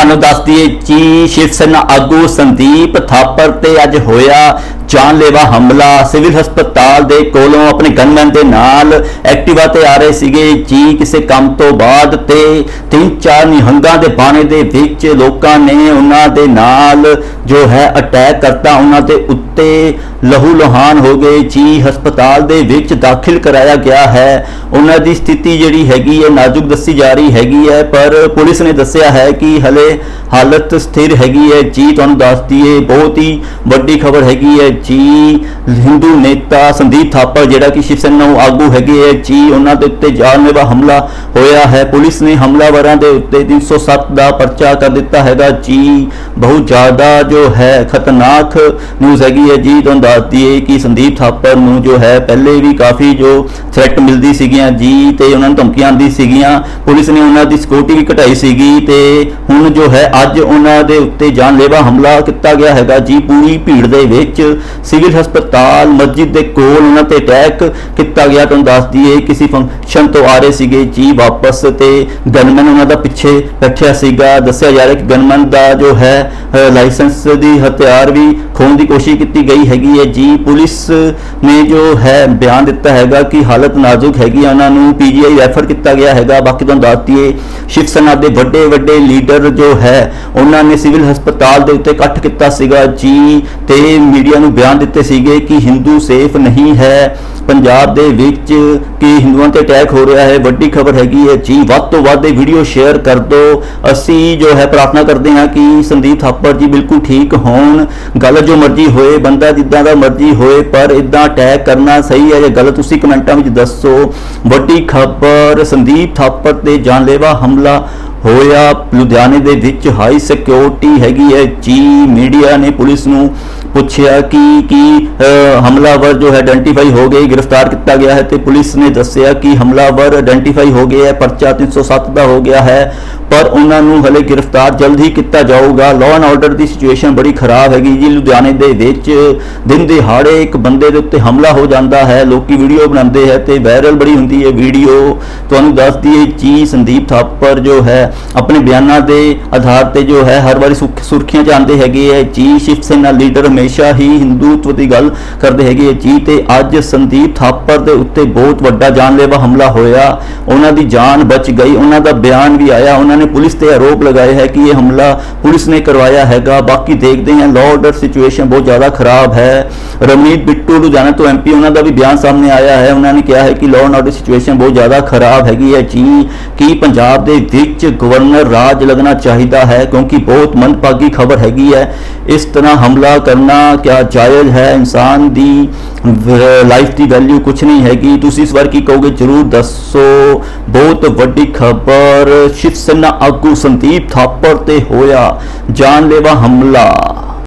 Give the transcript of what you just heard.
ਤੁਹਾਨੂੰ ਦੱਸ ਦਈਏ ਕਿ ਸ਼ਿਵ ਸੈਨਾ ਆਗੂ ਸੰਦੀਪ ਥਾਪਰ ਤੇ ਅੱਜ ਹੋਇਆ ਜਾਨਲੇਵਾ ਹਮਲਾ, ਸਿਵਲ ਹਸਪਤਾਲ ਦੇ ਕੋਲੋਂ ਆਪਣੇ ਗਨਮੈਨ ਦੇ ਨਾਲ ਐਕਟਿਵਾ ਤੇ ਆ ਰਹੇ ਸੀਗੇ। ਜੀ ਕਿਸੇ ਕੰਮ ਤੋਂ ਬਾਅਦ ਤੇ ਤਿੰਨ ਚਾਰ ਨਿਹੰਗਾਂ ਦੇ ਬਾਣੇ ਦੇ ਵਿੱਚ ਲੋਕਾਂ ਨੇ ਉਹਨਾਂ ਦੇ ਨਾਲ ਜੋ ਹੈ ਅਟੈਕ ਕਰਤਾ, ਉਹਨਾਂ ਦੇ ਉੱਤੇ ਲਹੂ ਲੋਹਾਨ ਹੋ ਗਏ। ਜੀ ਹਸਪਤਾਲ ਦੇ ਵਿੱਚ ਦਾਖਲ ਕਰਾਇਆ ਗਿਆ ਹੈ। ਉਹਨਾਂ ਦੀ ਸਥਿਤੀ ਜਿਹੜੀ ਹੈਗੀ ਹੈ, ਨਾਜ਼ੁਕ ਦੱਸੀ ਜਾ ਰਹੀ ਹੈਗੀ ਹੈ, ਪਰ ਪੁਲਿਸ ਨੇ ਦੱਸਿਆ ਹੈ ਕਿ ਹਲੇ ਹਾਲਤ ਸਥਿਰ ਹੈਗੀ ਹੈ ਜੀ ਤੁਹਾਨੂੰ ਦੱਸ ਦਈਏ, ਬਹੁਤ ਹੀ ਵੱਡੀ ਖਬਰ ਹੈਗੀ ਹੈ ਜੀ ਹਿੰਦੂ ਨੇਤਾ ਸੰਦੀਪ ਥਾਪਰ, ਜਿਹੜਾ ਕਿ ਸ਼ਿਵ ਸੈਨਾ ਨੂੰ ਆਗੂ ਹੈਗੇ ਹੈ ਜੀ ਉਹਨਾਂ ਦੇ ਉੱਤੇ ਜਾਨਲੇਵਾ ਹਮਲਾ ਹੋਇਆ ਹੈ। ਪੁਲਿਸ ਨੇ ਹਮਲਾਵਰਾਂ ਦੇ ਉੱਤੇ 307 ਦਾ ਪਰਚਾ ਕਰ ਦਿੱਤਾ ਹੈਗਾ। ਜੀ ਬਹੁਤ ਜ਼ਿਆਦਾ ਜੋ ਹੈ, ਖਤਰਨਾਕ ਨਿਊਜ਼ ਹੈਗੀ ਹੈ। ਜੀ, ਤੁਹਾਨੂੰ ਦੱਸ ਦਈਏ ਕਿ ਸੰਦੀਪ ਥਾਪਰ ਨੂੰ ਜੋ ਹੈ, ਪਹਿਲੇ ਵੀ ਕਾਫੀ ਜੋ ਥ੍ਰੈਟ ਮਿਲਦੀ ਸੀਗੀਆਂ, ਜੀ, ਤੇ ਉਹਨਾਂ ਨੂੰ ਧਮਕੀਆਂ ਆਉਂਦੀ ਸੀਗੀਆਂ। ਪੁਲਿਸ ਨੇ ਉਹਨਾਂ ਦੀ ਸਿਕਿਉਰਿਟੀ ਵੀ ਘਟਾਈ ਸੀਗੀ ਤੇ ਹੁਣ ਜੋ ਹੈ ਅੱਜ ਉਹਨਾਂ ਦੇ ਉੱਤੇ ਜਾਨਲੇਵਾ ਹਮਲਾ ਕੀਤਾ ਗਿਆ ਹੈਗਾ ਜੀ। ਪੂਰੀ ਭੀੜ ਦੇ ਵਿੱਚ ਸਿਵਲ ਹਸਪਤਾਲ, ਮਸਜਿਦ ਦੇ ਕੋਲ ਉਹਨਾਂ ਤੇ ਅਟੈਕ ਕੀਤਾ ਗਿਆ। ਤੁਹਾਨੂੰ ਦੱਸ ਦਈਏ ਕਿਸੇ ਫੰਕਸ਼ਨ ਤੋਂ ਆ ਰਹੇ ਸੀਗੇ ਜੀ ਵਾਪਸ ਤੇ ਗਨਮੈਨ ਉਹਨਾਂ ਦਾ ਪਿੱਛੇ ਬੈਠਿਆ ਸੀਗਾ। ਦੱਸਿਆ ਜਾ ਰਿਹਾ ਕਿ ਗਨਮੈਨ ਦਾ ਜੋ ਹੈ ਲਾਇਸੈਂਸ ਦੀ ਹਥਿਆਰ ਵੀ ਖੋਣ ਦੀ ਕੋਸ਼ਿਸ਼ ਕੀਤੀ ਗਈ ਹੈਗੀ ਹੈ ਜੀ। ਪੁਲਿਸ ਨੇ ਜੋ ਹੈ, ਬਿਆਨ ਦਿੱਤਾ ਹੈਗਾ ਕਿ ਹਾਲਤ ਨਾਜ਼ੁਕ ਹੈਗੀ ਹੈ ਉਹਨਾਂ ਨੂੰ ਪੀਜੀਆਈ ਰੈਫਰ ਕੀਤਾ ਗਿਆ ਹੈਗਾ। ਬਾਕੀ ਤੁਹਾਨੂੰ ਦੱਸ ਸ਼ਿਵ ਸੈਨਾ ਦੇ ਵੱਡੇ ਵੱਡੇ ਲੀਡਰ ਜੋ ਹੈ, ਉਹਨਾਂ ਨੇ ਸਿਵਲ ਹਸਪਤਾਲ ਦੇ ਉੱਤੇ ਇਕੱਠ ਕੀਤਾ ਸੀਗਾ। ਜੀ ਤੇ ਮੀਡੀਆ ਨੂੰ ਬਿਆਨ ਦਿੱਤੇ ਸੀਗੇ ਕਿ ਹਿੰਦੂ ਸੇਫ ਨਹੀਂ ਹੈ। ਪੰਜਾਬ ਦੇ ਵਿੱਚ ਕਿ ਹਿੰਦੂਆਂ ਤੇ ਅਟੈਕ ਹੋ ਰਿਹਾ ਹੈ, ਵੱਡੀ ਖਬਰ ਹੈਗੀ ਹੈ। ਜੀ, ਵੱਧ ਤੋਂ ਵੱਧ ਇਹ ਵੀਡੀਓ ਸ਼ੇਅਰ ਕਰ ਦਿਓ। ਅਸੀਂ ਜੋ ਹੈ, ਪ੍ਰਾਰਥਨਾ ਕਰਦੇ ਹਾਂ ਕਿ ਸੰਦੀਪ ਥਾਪਰ ਜੀ ਬਿਲਕੁਲ ਠੀਕ ਹੋਣ। ਗੱਲ ਜੋ ਮਰਜ਼ੀ ਹੋਏ, ਬੰਦਾ ਜਿੱਦਾਂ ਦਾ ਮਰਜ਼ੀ ਹੋਏ, ਪਰ ਇਦਾਂ ਅਟੈਕ ਕਰਨਾ ਸਹੀ ਹੈ ਜਾਂ ਗਲਤ ਤੁਸੀਂ ਕਮੈਂਟਾਂ ਵਿੱਚ ਦੱਸੋ। ਵੱਡੀ ਖਬਰ, ਸੰਦੀਪ ਥਾਪਰ ਤੇ ਜਾਨਲੇਵਾ ਹਮਲਾ ਹੋਇਆ, ਲੁਧਿਆਣੇ ਦੇ ਵਿੱਚ ਹਾਈ ਸਿਕਿਉਰਿਟੀ ਹੈਗੀ ਹੈ। ਜੀ ਮੀਡੀਆ ਨੇ ਪੁਲਿਸ ਨੂੰ ਪੁੱਛਿਆ ਕਿ, ਕੀ ਹਮਲਾਵਰ ਜੋ ਹੈ ਆਇਡੈਂਟੀਫਾਈ ਹੋ ਗਏ, ਗ੍ਰਿਫਤਾਰ ਕੀਤਾ ਗਿਆ ਹੈ ਤੇ ਪੁਲਿਸ ਨੇ ਦੱਸਿਆ ਕਿ ਹਮਲਾਵਰ ਆਇਡੈਂਟੀਫਾਈ ਹੋ ਗਏ ਹੈ, ਪਰਚਾ 307 ਦਾ ਹੋ ਗਿਆ ਹੈ, ਪਰ ਉਹਨਾਂ ਨੂੰ ਹਲੇ ਗ੍ਰਿਫਤਾਰ ਜਲਦ ਹੀ ਕੀਤਾ ਜਾਊਗਾ। ਲਾਅ ਐਂਡ ਆਰਡਰ ਦੀ ਸਿਚੁਏਸ਼ਨ ਬੜੀ ਖਰਾਬ ਹੈਗੀ ਜੀ। ਲੁਧਿਆਣੇ ਦੇ ਵਿੱਚ ਦਿਨ ਦਿਹਾੜੇ ਇੱਕ ਬੰਦੇ ਦੇ ਉੱਤੇ ਹਮਲਾ ਹੋ ਜਾਂਦਾ ਹੈ। ਲੋਕੀ ਵੀਡੀਓ ਬਣਾਉਂਦੇ ਹੈ ਤੇ ਵਾਇਰਲ ਬੜੀ ਹੁੰਦੀ ਹੈ। ਵੀਡੀਓ ਤੁਹਾਨੂੰ ਦੱਸ ਦਈਏ, ਜੀ ਸੰਦੀਪ ਥਾਪਰ ਜੋ ਹੈ ਆਪਣੇ ਬਿਆਨਾਂ ਦੇ ਆਧਾਰ ਤੇ ਜੋ ਹੈ, ਹਰ ਵਾਰੀ ਸੁਰਖ- ਸੁਰਖੀਆਂ 'ਚ ਆਉਂਦੇ ਹੈਗੇ ਹੈ ਜੀ ਸ਼ਿਵ ਸੈਨਾ ਲੀਡਰ ਹਮੇਸ਼ਾ ਹੀ ਹਿੰਦੂਤਵ ਦੀ ਗੱਲ ਕਰਦੇ ਹੈਗੇ ਹੈ ਜੀ ਤੇ ਅੱਜ ਸੰਦੀਪ ਥਾਪਰ ਦੇ ਉੱਤੇ ਬਹੁਤ ਵੱਡਾ ਜਾਨਲੇਵਾ ਹਮਲਾ ਹੋਇਆ। ਉਹਨਾਂ ਦੀ ਜਾਨ ਬਚ ਗਈ। ਉਹਨਾਂ ਦਾ ਬਿਆਨ ਵੀ ਆਇਆ। ਉਹਨਾਂ ਨੇ ਪੁਲਿਸ ਤੇ ਆਰੋਪ ਲਗਾਏ ਹੈ ਕਿ ਇਹ ਹਮਲਾ ਪੁਲਿਸ ਨੇ ਕਰਵਾਇਆ ਹੈਗਾ। ਬਾਕੀ ਦੇਖਦੇ ਹਾਂ ਲਾਅ ਆਰਡਰ ਸਿਚੁਏਸ਼ਨ ਬਹੁਤ ਜ਼ਿਆਦਾ ਖਰਾਬ ਹੈ। ਰਮਨੀਤ ਬਿੱਟੂ, ਲੁਧਿਆਣਾ ਤੋਂ ਐਮਪੀ ਉਹਨਾਂ ਦਾ ਵੀ ਬਿਆਨ ਸਾਹਮਣੇ ਆਇਆ ਹੈ। ਉਹਨਾਂ ਨੇ ਕਿਹਾ ਹੈ ਕਿ ਲਾਅ ਐਂਡ ਆਰਡਰ ਸਿਚੁਏਸ਼ਨ ਬਹੁਤ ਜ਼ਿਆਦਾ ਖਰਾਬ ਹੈਗੀ ਹੈ। ਜੀ, ਕਿ ਪੰਜਾਬ ਦੇ ਵਿੱਚ ਗਵਰਨਰ ਰਾਜ ਲੱਗਣਾ ਚਾਹੀਦਾ ਹੈ ਕਿਉਂਕਿ ਬਹੁਤ ਮੰਦਭਾਗੀ ਖਬਰ ਹੈਗੀ ਹੈ। ਇਸ ਤਰ੍ਹਾਂ ਹਮਲਾ ਕਰਨਾ ਕਿਆ ਜਾਇਜ਼ ਹੈ? ਇਨਸਾਨ ਦੀ ਲਾਈਫ ਦੀ ਵੈਲਿਊ ਕੁਝ ਨਹੀਂ ਹੈਗੀ। ਤੁਸੀਂ ਇਸ ਵਾਰ ਕੀ ਕਹੋਗੇ? ਜਰੂਰ ਦੱਸੋ। ਬਹੁਤ ਵੱਡੀ ਖਬਰ। ਸ਼ਿਵ ਸੈਨਾ ਆਗੂ ਸੰਦੀਪ ਥਾਪਰ ਤੇ ਹੋਇਆ ਜਾਨਲੇਵਾ ਹਮਲਾ।